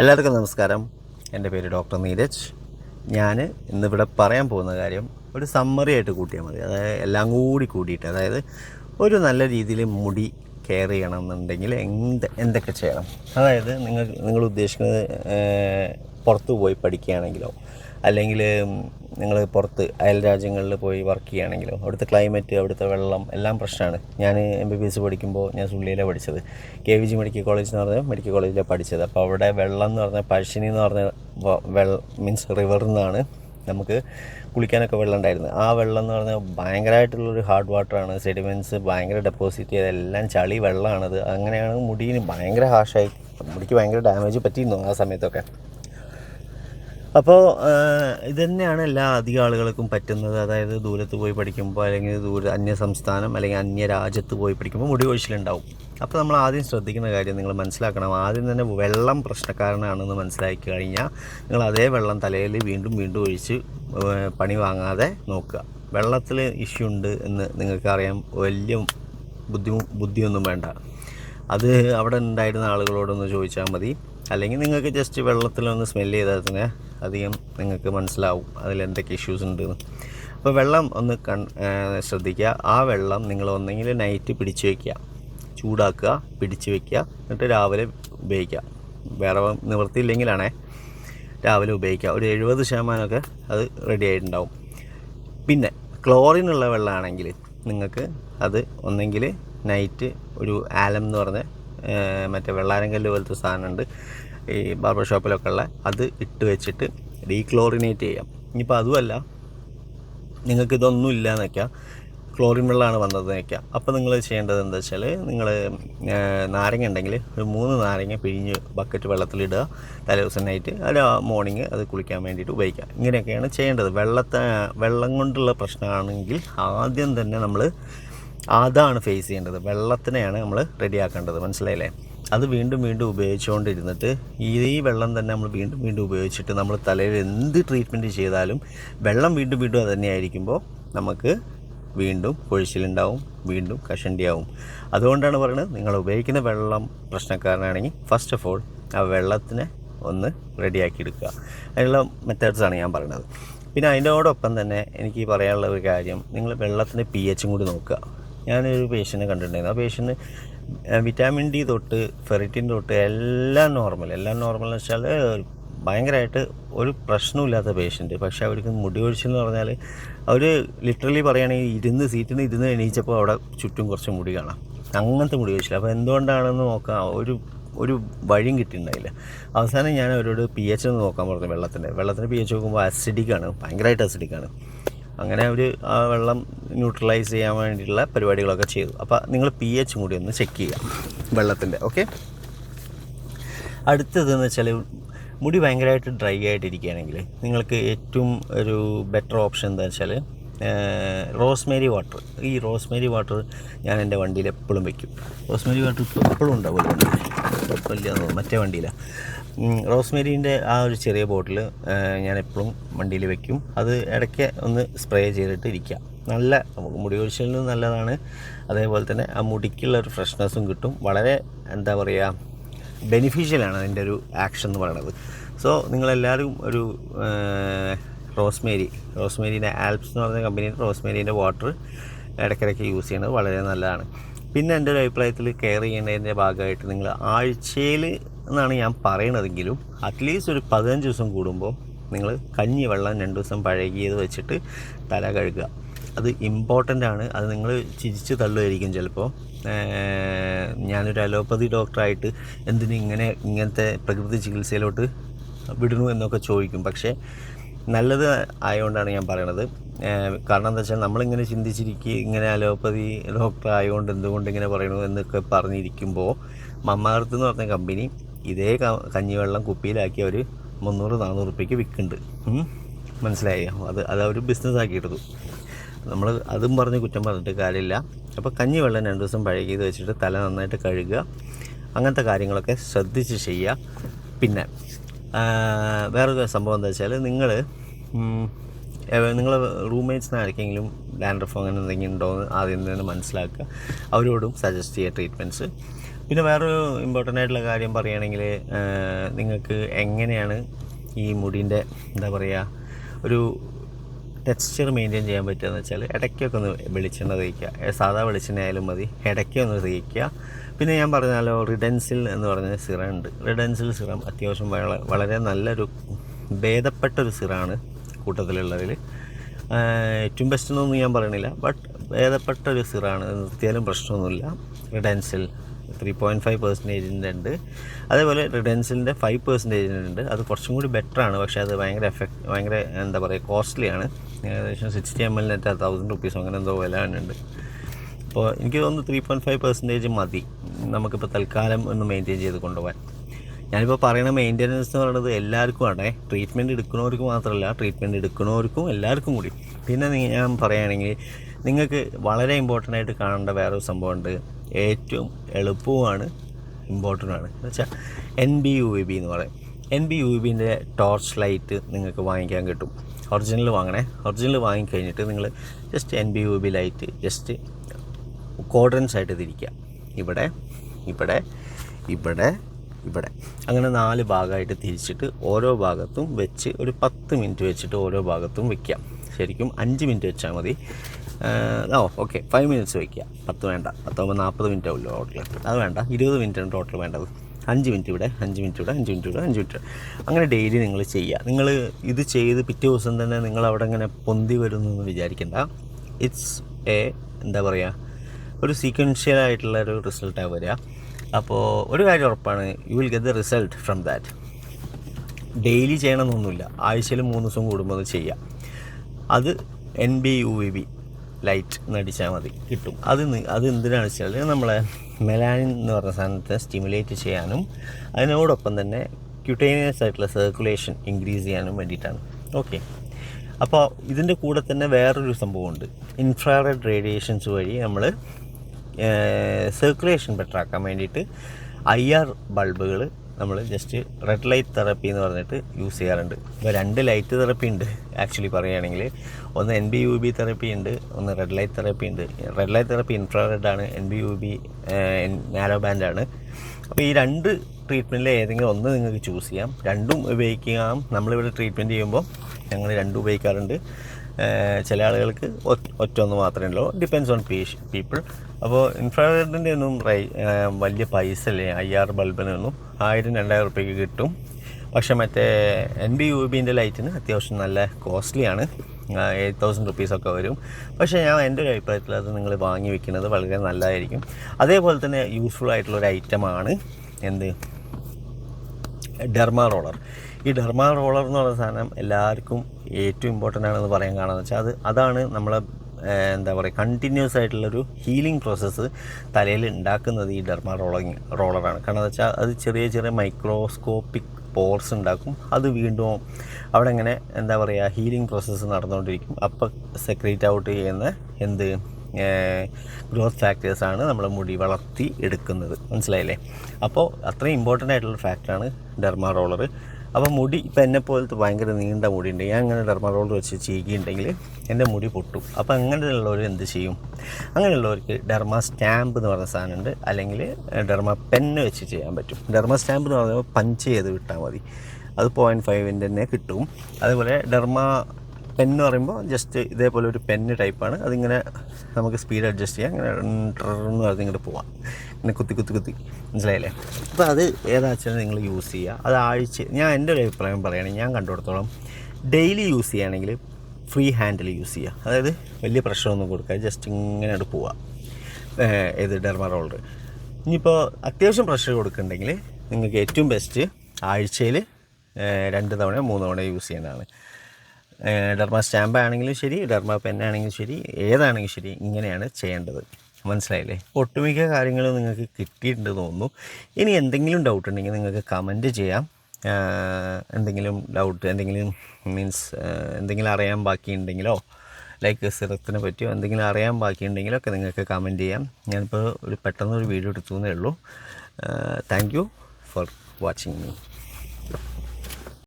എല്ലാവർക്കും നമസ്കാരം. എന്റെ പേര് ഡോക്ടർ നീരജ്. ഞാൻ ഇന്നിവിടെ പറയാൻ പോകുന്ന കാര്യം ഒരു സമ്മറി ആയിട്ട് കൂട്ടിയാൽ മതി. അതായത് എല്ലാം കൂടി കൂടിയിട്ട് അതായത് ഒരു നല്ല രീതിയിൽ മുടി കെയർ ചെയ്യണം എന്നുണ്ടെങ്കിൽ എന്ത് എന്തൊക്കെ ചെയ്യണം? അതായത് നിങ്ങൾ നിങ്ങൾ ഉദ്ദേശിക്കുന്നത് പുറത്ത് പോയി പഠിക്കുകയാണെങ്കിലോ അല്ലെങ്കിൽ നിങ്ങൾ പുറത്ത് അയൽ രാജ്യങ്ങളിൽ പോയി വർക്ക് ചെയ്യുകയാണെങ്കിലോ അവിടുത്തെ ക്ലൈമറ്റ് അവിടുത്തെ വെള്ളം എല്ലാം പ്രശ്നമാണ്. ഞാൻ എം ബി ബി എസ് പഠിക്കുമ്പോൾ ഞാൻ സുള്ളിയിലാണ് പഠിച്ചത്. K V G medical college എന്ന് പറഞ്ഞാൽ മെഡിക്കൽ കോളേജിലാണ് പഠിച്ചത്. അപ്പോൾ അവിടെ വെള്ളം എന്ന് പറഞ്ഞാൽ പഴശ്ശിനി എന്ന് പറഞ്ഞ വെള്ളം മീൻസ് റിവറിൽ നിന്നാണ് നമുക്ക് കുളിക്കാനൊക്കെ വെള്ളം ഉണ്ടായിരുന്നത്. ആ വെള്ളം എന്ന് പറഞ്ഞാൽ ഭയങ്കരമായിട്ടുള്ളൊരു ഹാർഡ് വാട്ടറാണ് സെഡിമെന്റ്സ് ഭയങ്കര ഡെപ്പോസിറ്റ് ചെയ്തെല്ലാം ചളി വെള്ളമാണത്. അങ്ങനെയാണ് മുടിയിന് ഭയങ്കര ഹാഷായി മുടിക്ക് ഭയങ്കര ഡാമേജ് പറ്റിയിരുന്നു ആ സമയത്തൊക്കെ. അപ്പോൾ ഇത് തന്നെയാണ് എല്ലാ അധിക ആളുകൾക്കും പറ്റുന്നത്. അതായത് ദൂരത്ത് പോയി പഠിക്കുമ്പോൾ അല്ലെങ്കിൽ ദൂര അന്യ സംസ്ഥാനം അല്ലെങ്കിൽ അന്യ രാജ്യത്ത് പോയി പഠിക്കുമ്പോൾ മുടി കൊഴിച്ചിലുണ്ടാവും. അപ്പോൾ നമ്മൾ ആദ്യം ശ്രദ്ധിക്കുന്ന കാര്യം നിങ്ങൾ മനസ്സിലാക്കണം. ആദ്യം തന്നെ വെള്ളം പ്രശ്നക്കാരനാണെന്ന് മനസ്സിലാക്കി കഴിഞ്ഞാൽ നിങ്ങൾ അതേ വെള്ളം തലയിൽ വീണ്ടും വീണ്ടും ഒഴിച്ച് പണി വാങ്ങാതെ നോക്കുക. വെള്ളത്തിൽ ഇഷ്യൂ ഉണ്ട് എന്ന് നിങ്ങൾക്കറിയാം. വലിയ ബുദ്ധി ബുദ്ധിയൊന്നും വേണ്ട. അത് അവിടെ ഉണ്ടായിരുന്ന ആളുകളോടൊന്ന് ചോദിച്ചാൽ മതി. അല്ലെങ്കിൽ നിങ്ങൾക്ക് ജസ്റ്റ് വെള്ളത്തിലൊന്ന് സ്മെല്ല് ചെയ്താൽ തന്നെ അധികം നിങ്ങൾക്ക് മനസ്സിലാവും അതിൽ എന്തൊക്കെ ഇഷ്യൂസ് ഉണ്ടെന്ന്. അപ്പോൾ വെള്ളം ഒന്ന് കൺ ശ്രദ്ധിക്കുക. ആ വെള്ളം നിങ്ങൾ ഒന്നെങ്കിൽ നൈറ്റ് പിടിച്ച് വയ്ക്കുക ചൂടാക്കുക പിടിച്ച് വയ്ക്കുക എന്നിട്ട് രാവിലെ ഉപയോഗിക്കുക. വേറെ നിവൃത്തിയില്ലെങ്കിലാണേ. രാവിലെ ഉപയോഗിക്കുക. ഒരു എഴുപത് ശതമാനമൊക്കെ അത് റെഡി ആയിട്ടുണ്ടാവും. പിന്നെ ക്ലോറിനുള്ള വെള്ളമാണെങ്കിൽ നിങ്ങൾക്ക് അത് ഒന്നെങ്കിൽ നൈറ്റ് ഒരു ആലം എന്ന് പറഞ്ഞ മറ്റേ വെള്ളാരങ്കല്ല് പോലത്തെ സാധനമുണ്ട്. ഈ ബാർബർ ഷോപ്പിലൊക്കെ ഉള്ള അത് ഇട്ട് വെച്ചിട്ട് ഡീക്ലോറിനേറ്റ് ചെയ്യാം. ഇനിയിപ്പോൾ അതുമല്ല നിങ്ങൾക്ക് ഇതൊന്നും ഇല്ല എന്ന് ക്ലോറിൻ വെള്ളമാണ് വന്നത് വയ്ക്കുക അപ്പോൾ നിങ്ങൾ ചെയ്യേണ്ടത് എന്താ വെച്ചാൽ നിങ്ങൾ നാരങ്ങ ഉണ്ടെങ്കിൽ ഒരു മൂന്ന് നാരങ്ങ പിഴിഞ്ഞ് ബക്കറ്റ് വെള്ളത്തിലിടുക തലേ ദിവസം നൈറ്റ് അല്ല മോർണിംഗ് അത് കുളിക്കാൻ വേണ്ടിയിട്ട് ഉപയോഗിക്കുക. ഇങ്ങനെയൊക്കെയാണ് ചെയ്യേണ്ടത്. വെള്ളത്തെ വെള്ളം കൊണ്ടുള്ള പ്രശ്നമാണെങ്കിൽ ആദ്യം തന്നെ നമ്മൾ അതാണ് ഫേസ് ചെയ്യേണ്ടത്. വെള്ളത്തിനെയാണ് നമ്മൾ റെഡിയാക്കേണ്ടത്. മനസ്സിലായില്ലേ? അത് വീണ്ടും വീണ്ടും ഉപയോഗിച്ചുകൊണ്ടിരുന്നിട്ട് ഈ വെള്ളം തന്നെ നമ്മൾ വീണ്ടും വീണ്ടും ഉപയോഗിച്ചിട്ട് നമ്മൾ തലയിൽ എന്ത് ട്രീറ്റ്മെന്റ് ചെയ്താലും വെള്ളം വീണ്ടും വീണ്ടും അത് തന്നെയായിരിക്കുമ്പോൾ നമുക്ക് വീണ്ടും കൊഴിച്ചിലുണ്ടാവും വീണ്ടും കഷണ്ടിയാവും. അതുകൊണ്ടാണ് പറയുന്നത് നിങ്ങൾ ഉപയോഗിക്കുന്ന വെള്ളം പ്രശ്നക്കാരനാണെങ്കിൽ ഫസ്റ്റ് ഓഫ് ഓൾ ആ വെള്ളത്തിനെ ഒന്ന് റെഡിയാക്കി എടുക്കുക അതിനുള്ള മെത്തേഡ്സാണ് ഞാൻ പറയുന്നത് പിന്നെ അതിനോടൊപ്പം തന്നെ എനിക്ക് പറയാനുള്ള ഒരു കാര്യം നിങ്ങൾ വെള്ളത്തിന്റെ പി എച്ചും കൂടി നോക്കുക. ഞാനൊരു പേഷ്യന്റ് കണ്ടിട്ടുണ്ടായിരുന്നു. ആ പേഷ്യന്റ് വിറ്റാമിൻ ഡി തൊട്ട് ഫെറിറ്റിൻ തൊട്ട് എല്ലാം നോർമൽ എല്ലാം നോർമൽ എന്ന് വെച്ചാൽ ഭയങ്കരമായിട്ട് ഒരു പ്രശ്നമില്ലാത്ത പേഷ്യന്റ് പക്ഷേ അവർക്ക് മുടി ഒഴിച്ചെന്ന് പറഞ്ഞാൽ അവർ ലിറ്ററലി പറയുകയാണെങ്കിൽ ഇരുന്ന് സീറ്റിൽ നിന്ന് ഇരുന്ന് എണീച്ചപ്പോൾ അവിടെ ചുറ്റും കുറച്ച് മുടി കാണാം. അങ്ങനത്തെ മുടി ഒഴിച്ചില്ല അപ്പോൾ എന്തുകൊണ്ടാണെന്ന് നോക്കാം. ഒരു ഒരു വഴിയും കിട്ടിയിട്ടുണ്ടായില്ല. അവസാനം ഞാൻ അവരോട് പി എച്ച് ഒന്ന് നോക്കാൻ പറഞ്ഞു വെള്ളത്തിന്റെ. വെള്ളത്തിന്റെ പി എച്ച് നോക്കുമ്പോൾ അസിഡിക്കാണ് ഭയങ്കരമായിട്ട് അസിഡിക്കാണ് അങ്ങനെ അവർ ആ വെള്ളം ന്യൂട്രലൈസ് ചെയ്യാൻ വേണ്ടിയിട്ടുള്ള പരിപാടികളൊക്കെ ചെയ്തു. അപ്പോൾ നിങ്ങൾ പി എച്ച് കൂടി ഒന്ന് ചെക്ക് ചെയ്യുക വെള്ളത്തിന്റെ ഓക്കെ അടുത്തതെന്ന് വെച്ചാൽ മുടി ഭയങ്കരമായിട്ട് ഡ്രൈ ആയിട്ടിരിക്കുകയാണെങ്കിൽ നിങ്ങൾക്ക് ഏറ്റവും ഒരു ബെറ്റർ ഓപ്ഷൻ എന്താ വെച്ചാൽ റോസ്മേരി വാട്ടർ ഈ റോസ്മേരി വാട്ടർ ഞാൻ എന്റെ വണ്ടിയിൽ എപ്പോഴും വെക്കും. റോസ്മേരി വാട്ടർ എപ്പോഴും ഉണ്ടാവുമല്ലോ മറ്റേ വണ്ടിയിലാണ് റോസ്മേരീന്റെ ആ ഒരു ചെറിയ ബോട്ടിൽ ഞാൻ എപ്പോഴും വണ്ടിയിൽ വെക്കും. അത് ഇടയ്ക്ക് ഒന്ന് സ്പ്രേ ചെയ്തിട്ട് ഇരിക്കുക നല്ല മുടി കൊഴിച്ചിലിന് നല്ലതാണ്. അതേപോലെ തന്നെ ആ മുടിക്കുള്ള ഒരു ഫ്രഷ്നെസ്സും കിട്ടും. വളരെ എന്താ പറയുക ബെനിഫിഷ്യലാണ് അതിന്റെ ഒരു ആക്ഷൻ എന്ന് പറയുന്നത്. സോ നിങ്ങളെല്ലാവരും ഒരു റോസ്മേരി റോസ്മേരിന്റെ ആൽപ്സ് എന്ന് പറഞ്ഞ കമ്പനിയുടെ റോസ്മേരിന്റെ വാട്ടർ ഇടയ്ക്കിടയ്ക്ക് യൂസ് ചെയ്യുന്നത് വളരെ നല്ലതാണ്. പിന്നെ എന്റെ ഒരു അഭിപ്രായത്തിൽ കെയർ ചെയ്യേണ്ടതിന്റെ ഭാഗമായിട്ട് നിങ്ങൾ ആഴ്ചയിൽ എന്നാണ് ഞാൻ പറയണതെങ്കിലും അറ്റ്ലീസ്റ്റ് ഒരു പതിനഞ്ച് ദിവസം കൂടുമ്പോൾ നിങ്ങൾ കഞ്ഞി വെള്ളം രണ്ട് ദിവസം പഴകിയത് വെച്ചിട്ട് തല കഴുകുക. അത് ഇമ്പോർട്ടന്റ് ആണ്. അത് നിങ്ങൾ ചിരിച്ച് തള്ളുമായിരിക്കും ചിലപ്പോൾ. ഞാനൊരു അലോപ്പതി ഡോക്ടറായിട്ട് എന്തിന് ഇങ്ങനെ ഇങ്ങനത്തെ പ്രകൃതി ചികിത്സയിലോട്ട് വിടുന്നു എന്നൊക്കെ ചോദിക്കും. പക്ഷേ നല്ലത് ആയതുകൊണ്ടാണ് ഞാൻ പറയണത്. കാരണം എന്താ വെച്ചാൽ നമ്മളിങ്ങനെ ചിന്തിച്ചിരിക്കുക ഇങ്ങനെ അലോപ്പതി ഡോക്ടർ ആയതുകൊണ്ട് എന്തുകൊണ്ട് ഇങ്ങനെ പറയണു എന്നൊക്കെ പറഞ്ഞിരിക്കുമ്പോൾ മമ്മാർത്ത് എന്ന് പറഞ്ഞ കമ്പനി ഇതേ കഞ്ഞിവെള്ളം കുപ്പിയിലാക്കി അവർ മുന്നൂറ് നാനൂറ് റുപ്യക്ക് വിൽക്കുന്നുണ്ട്. മനസ്സിലായോ? അത് അത് അവർ ബിസിനസ് ആക്കിയിട്ടു നമ്മൾ അതും പറഞ്ഞ് കുറ്റം പറഞ്ഞിട്ട് കാര്യമില്ല. അപ്പോൾ കഞ്ഞിവെള്ളം രണ്ട് ദിവസം പഴകിയത് വെച്ചിട്ട് തല നന്നായിട്ട് കഴുകുക. അങ്ങനത്തെ കാര്യങ്ങളൊക്കെ ശ്രദ്ധിച്ച് ചെയ്യുക. പിന്നെ വേറൊരു സംഭവം എന്താ വെച്ചാൽ നിങ്ങൾ നിങ്ങൾ റൂംമേറ്റ്സിന് ആർക്കെങ്കിലും ഡാൻഡ്രഫോ അങ്ങനെ എന്തെങ്കിലും ഉണ്ടോ എന്ന് ആദ്യം തന്നെ മനസ്സിലാക്കുക. അവരോടും സജസ്റ്റ് ചെയ്യുക ട്രീറ്റ്മെന്റ്സ് പിന്നെ വേറൊരു ഇമ്പോർട്ടന്റ് ആയിട്ടുള്ള കാര്യം പറയുകയാണെങ്കിൽ നിങ്ങൾക്ക് എങ്ങനെയാണ് ഈ മുടീന്റെ എന്താ പറയുക ഒരു ടെക്സ്ചർ മെയിന്റെയിൻ ചെയ്യാൻ പറ്റുകയെന്ന് വെച്ചാൽ ഇടയ്ക്കൊക്കെ ഒന്ന് വെളിച്ചെണ്ണ തേക്കുക. സാധാ വെളിച്ചെണ്ണ ആയാലും മതി. ഇടയ്ക്കൊന്ന് തേക്കുക. പിന്നെ ഞാൻ പറഞ്ഞാലോ റിഡൻസിൽ എന്ന് പറഞ്ഞ സിറം ഉണ്ട് റിഡൻസിൽ സിറം അത്യാവശ്യം വള- വളരെ നല്ലൊരു ഭേദപ്പെട്ടൊരു സിറാണ് കൂട്ടത്തിലുള്ളതിൽ. ഏറ്റവും ബെസ്റ്റ് എന്നൊന്നും ഞാൻ പറയണില്ല ബട്ട് ഭേദപ്പെട്ടൊരു സിറാണ്. നിർത്തിയാലും പ്രശ്നമൊന്നുമില്ല. റിഡൻസിൽ ത്രീ പോയിന്റ് ഫൈവ് പെർസെന്റേജിന്റെ ഉണ്ട്. അതേപോലെ റിഡൻസിലിന്റെ ഫൈവ് പെർസെന്റേജിന്റെ ഉണ്ട്. അത് കുറച്ചും കൂടി ആണ്. പക്ഷേ അത് ഭയങ്കര എഫക്ട് ഭയങ്കര എന്താ പറയുക കോസ്റ്റ്ലിയാണ് ഏകദേശം സിക്സ്റ്റി എം എല്ലിനൊക്കെ തൗസൻഡ് റുപ്പീസോ അങ്ങനെ എന്തോ വില ഉണ്ട് അപ്പോൾ എനിക്ക് തോന്നുന്നു ത്രീ പോയിന്റ് ഫൈവ് പെർസെന്റേജ് മതി. നമുക്കിപ്പോൾ തൽക്കാലം ഒന്ന് മെയിന്റെയിൻ ചെയ്ത് കൊണ്ടുപോകാൻ. ഞാനിപ്പോൾ പറയുന്ന മെയിന്റനൻസ് എന്ന് പറയുന്നത് എല്ലാവർക്കും ആണേ. ട്രീറ്റ്മെന്റ് എടുക്കുന്നവർക്ക് മാത്രമല്ല ട്രീറ്റ്മെന്റ് എടുക്കുന്നവർക്കും എല്ലാവർക്കും കൂടി. പിന്നെ ഞാൻ പറയുകയാണെങ്കിൽ നിങ്ങൾക്ക് വളരെ ഇമ്പോർട്ടന്റ് ആയിട്ട് കാണേണ്ട വേറൊരു സംഭവമുണ്ട്. ഏറ്റവും എളുപ്പവുമാണ് ഇമ്പോർട്ടന്റ് ആണ്. എന്ന് വെച്ചാൽ എൻ ബി യു ബി എന്ന് പറയും. എൻ ബി യു ബിന്റെ ടോർച്ച് ലൈറ്റ് നിങ്ങൾക്ക് വാങ്ങിക്കാൻ കിട്ടും. ഒറിജിനൽ വാങ്ങണേ. ഒറിജിനൽ വാങ്ങിക്കഴിഞ്ഞിട്ട് നിങ്ങൾ just N B U B light just quadrants ആയിട്ട് തിരിക്കുക. ഇവിടെ ഇവിടെ ഇവിടെ ഇവിടെ. അങ്ങനെ നാല് ഭാഗമായിട്ട് തിരിച്ചിട്ട് ഓരോ ഭാഗത്തും വെച്ച് ഒരു പത്ത് മിനിറ്റ് വെച്ചിട്ട് ഓരോ ഭാഗത്തും വെക്കാം. ശരിക്കും അഞ്ച് മിനിറ്റ് വെച്ചാൽ മതി. ഓ ഓക്കെ ഫൈവ് മിനിറ്റ്സ് വയ്ക്കുക പത്ത് വേണ്ട. പത്താകുമ്പോൾ നാൽപ്പത് മിനിറ്റ് ആവുമല്ലോ ടോട്ടൽ അത് വേണ്ട. ഇരുപത് മിനിറ്റാണ് ടോട്ടൽ വേണ്ടത്. അഞ്ച് മിനിറ്റ് ഇവിടെ അഞ്ച് മിനിറ്റ് ഇവിടെ അഞ്ച് മിനിറ്റ് ഇവിടെ അഞ്ച് മിനിറ്റ്. അങ്ങനെ ഡെയിലി നിങ്ങൾ ചെയ്യുക. നിങ്ങൾ ഇത് ചെയ്ത് പിറ്റേ ദിവസം തന്നെ നിങ്ങൾ അവിടെ ഇങ്ങനെ പൊന്തി വരുന്നു എന്ന് വിചാരിക്കേണ്ട. ഇറ്റ്സ് എ എന്താ പറയുക ഒരു സീക്വൻഷ്യൽ ആയിട്ടുള്ള ഒരു റിസൾട്ടാണ് വരിക. അപ്പോൾ ഒരു കാര്യം ഉറപ്പാണ് you will get the result from that daily ചെയ്യണമെന്നൊന്നുമില്ല. ആഴ്ചയിൽ മൂന്ന് ദിവസം കൂടുമ്പോൾ അത് ചെയ്യാം. അത് N B U V B light നടിച്ചാൽ മതി കിട്ടും. അത് അത് എന്തിനാണെന്ന് വെച്ചാൽ നമ്മളെ മെലാനിൻ എന്ന് പറഞ്ഞ സാധനത്തെ സ്റ്റിമുലേറ്റ് ചെയ്യാനും അതിനോടൊപ്പം തന്നെ ക്യൂട്ടേനിയസ് ആയിട്ടുള്ള സർക്കുലേഷൻ ഇൻക്രീസ് ചെയ്യാനും വേണ്ടിയിട്ടാണ്. ഓക്കെ അപ്പോൾ ഇതിന്റെ കൂടെ തന്നെ വേറൊരു സംഭവമുണ്ട്. ഇൻഫ്രാറെഡ് റേഡിയേഷൻസ് വഴി നമ്മൾ സർക്കുലേഷൻ ബെറ്റർ ആക്കാൻ വേണ്ടിയിട്ട് ഐ ആർ ബൾബുകൾ നമ്മൾ ജസ്റ്റ് റെഡ് ലൈറ്റ് തെറപ്പി എന്ന് പറഞ്ഞിട്ട് യൂസ് ചെയ്യാറുണ്ട്. ഇപ്പോൾ രണ്ട് ലൈറ്റ് തെറപ്പി ഉണ്ട് ആക്ച്വലി പറയുകയാണെങ്കിൽ. ഒന്ന് N B U B therapy ഉണ്ട് ഒന്ന് റെഡ് ലൈറ്റ് തെറപ്പി ഉണ്ട്. റെഡ് ലൈറ്റ് തെറപ്പി ഇൻഫ്രാറെഡ് ആണ് N B U B narrow band ആണ്. അപ്പോൾ ഈ രണ്ട് ട്രീറ്റ്മെന്റിൽ ഏതെങ്കിലും ഒന്ന് നിങ്ങൾക്ക് ചൂസ് ചെയ്യാം. രണ്ടും ഉപയോഗിക്കാം. നമ്മളിവിടെ ട്രീറ്റ്മെന്റ് ചെയ്യുമ്പോൾ ഞങ്ങൾ രണ്ടും ഉപയോഗിക്കാറുണ്ട്. ചില ആളുകൾക്ക് ഒറ്റ ഒന്ന് മാത്രമേ ഉള്ളൂ. ഡിപ്പെൻസ് ഓൺ പീഷ് പീപ്പിൾ അപ്പോൾ ഇൻഫ്രാറെഡിന്റെ ഒന്നും റൈ വലിയ പൈസ അല്ലേ ആർ ബൾബിനൊന്നും ആയിരം രണ്ടായിരം റുപ്യക്ക് കിട്ടും. പക്ഷേ മറ്റേ എൻ ബി യു ബിന്റെ ലൈറ്റിന് അത്യാവശ്യം നല്ല കോസ്റ്റ്ലിയാണ് എയ്റ്റ് തൗസൻഡ് റുപ്പീസൊക്കെ വരും. പക്ഷേ ഞാൻ എന്റെ ഒരു അഭിപ്രായത്തിൽ അത് നിങ്ങൾ വാങ്ങി വെക്കുന്നത് വളരെ നല്ലതായിരിക്കും. അതേപോലെ തന്നെ യൂസ്ഫുൾ ആയിട്ടുള്ള ഒരു ഐറ്റമാണ് എന്ത്? Derma roller. ഈ ഡെർമാ റോളർ എന്ന് പറയുന്ന സാധനം എല്ലാവർക്കും ഏറ്റവും ഇമ്പോർട്ടന്റ് ആണെന്ന് പറയാൻ കാണാന്ന് വെച്ചാൽ അത് അതാണ് നമ്മളെ എന്താ പറയുക കണ്ടിന്യൂസ് ആയിട്ടുള്ളൊരു ഹീലിംഗ് പ്രോസസ്സ് തലയിൽ ഉണ്ടാക്കുന്നത് ഈ ഡെർമാ റോളിങ് റോളറാണ്. കാരണം എന്ന് വെച്ചാൽ അത് ചെറിയ ചെറിയ മൈക്രോസ്കോപ്പിക് പോർസ് ഉണ്ടാക്കും. അത് വീണ്ടും അവിടെ ഇങ്ങനെ എന്താ പറയുക ഹീലിംഗ് പ്രോസസ്സ് നടന്നുകൊണ്ടിരിക്കും. അപ്പോൾ സെക്രീറ്റ് ഔട്ട് ചെയ്യുന്ന എന്ത്? ഗ്രോത്ത് ഫാക്ടേഴ്സാണ് നമ്മൾ മുടി വളർത്തി എടുക്കുന്നത്. മനസ്സിലായില്ലേ? അപ്പോൾ അത്രയും ഇമ്പോർട്ടന്റ് ആയിട്ടുള്ള ഫാക്ടറാണ് ഡെർമാ റോളർ അപ്പോൾ മുടി ഇപ്പം എന്നെ പോലത്തെ ഭയങ്കര നീണ്ട മുടി ഉണ്ട് ഞാൻ അങ്ങനെ ഡെർമാ റോളർ വെച്ച് ചെയ്യുകയുണ്ടെങ്കിൽ എന്റെ മുടി പൊട്ടും. അപ്പോൾ അങ്ങനെയുള്ളവർ എന്ത് ചെയ്യും? അങ്ങനെയുള്ളവർക്ക് ഡെർമാ സ്റ്റാമ്പ് എന്ന് പറഞ്ഞ സാധനമുണ്ട്. അല്ലെങ്കിൽ ഡെർമാ പെന്ന് വെച്ച് ചെയ്യാൻ പറ്റും. ഡെർമാ സ്റ്റാമ്പ് എന്ന് പറയുമ്പോൾ പഞ്ച് ചെയ്ത് വിട്ടാൽ മതി. അത് പോയിന്റ് ഫൈവിന്റെ തന്നെ കിട്ടും. അതുപോലെ ഡെർമ പെൻ എന്ന് പറയുമ്പോൾ ജസ്റ്റ് ഇതേപോലെ ഒരു പെന്ന് ടൈപ്പാണ് അതിങ്ങനെ നമുക്ക് സ്പീഡ് അഡ്ജസ്റ്റ് ചെയ്യാം. ഇങ്ങനെ എന്ന് പറഞ്ഞ് ഇങ്ങോട്ട് പോവാം. ഇങ്ങനെ കുത്തി കുത്തി കുത്തി. മനസ്സിലായില്ലേ? അപ്പോൾ അത് ഏതാച്ചാലും നിങ്ങൾ യൂസ് ചെയ്യുക. അത് ആഴ്ച ഞാൻ എന്റെ ഒരു അഭിപ്രായം പറയുകയാണെങ്കിൽ ഞാൻ കണ്ടുകൊടുത്തോളം ഡെയിലി യൂസ് ചെയ്യുകയാണെങ്കിൽ ഫ്രീ ഹാൻഡിൽ യൂസ് ചെയ്യുക. അതായത് വലിയ പ്രഷറൊന്നും കൊടുക്കുക ജസ്റ്റ് ഇങ്ങനെ അങ്ങോട്ട് പോവാം. ഏത് ഡെർമ റോളർ ഇനിയിപ്പോൾ അത്യാവശ്യം പ്രഷർ കൊടുക്കുന്നുണ്ടെങ്കിൽ നിങ്ങൾക്ക് ഏറ്റവും ബെസ്റ്റ് ആഴ്ചയിൽ രണ്ട് തവണ മൂന്ന് തവണ യൂസ് ചെയ്യുന്നതാണ് ഡെർമ സ്റ്റാമ്പ് ആണെങ്കിലും ശരി ഡർമ പെൻ ആണെങ്കിലും ശരി ഏതാണെങ്കിലും ശരി ഇങ്ങനെയാണ് ചെയ്യേണ്ടത്. മനസ്സിലായില്ലേ? ഒട്ടുമിക്ക കാര്യങ്ങളും നിങ്ങൾക്ക് കിട്ടിയിട്ടുണ്ട് തോന്നുന്നു. ഇനി എന്തെങ്കിലും ഡൗട്ട് ഉണ്ടെങ്കിൽ നിങ്ങൾക്ക് കമന്റ് ചെയ്യാം. എന്തെങ്കിലും ഡൗട്ട് എന്തെങ്കിലും മീൻസ് എന്തെങ്കിലും അറിയാൻ ബാക്കിയുണ്ടെങ്കിലോ ലൈക്ക് സിറത്തിനെ പറ്റിയോ എന്തെങ്കിലും അറിയാൻ ബാക്കിയുണ്ടെങ്കിലോ ഒക്കെ നിങ്ങൾക്ക് കമന്റ് ചെയ്യാം. ഞാനിപ്പോൾ ഒരു പെട്ടെന്ന് ഒരു വീഡിയോ എടുത്തു എന്നേ ഉള്ളൂ. Thank you for watching me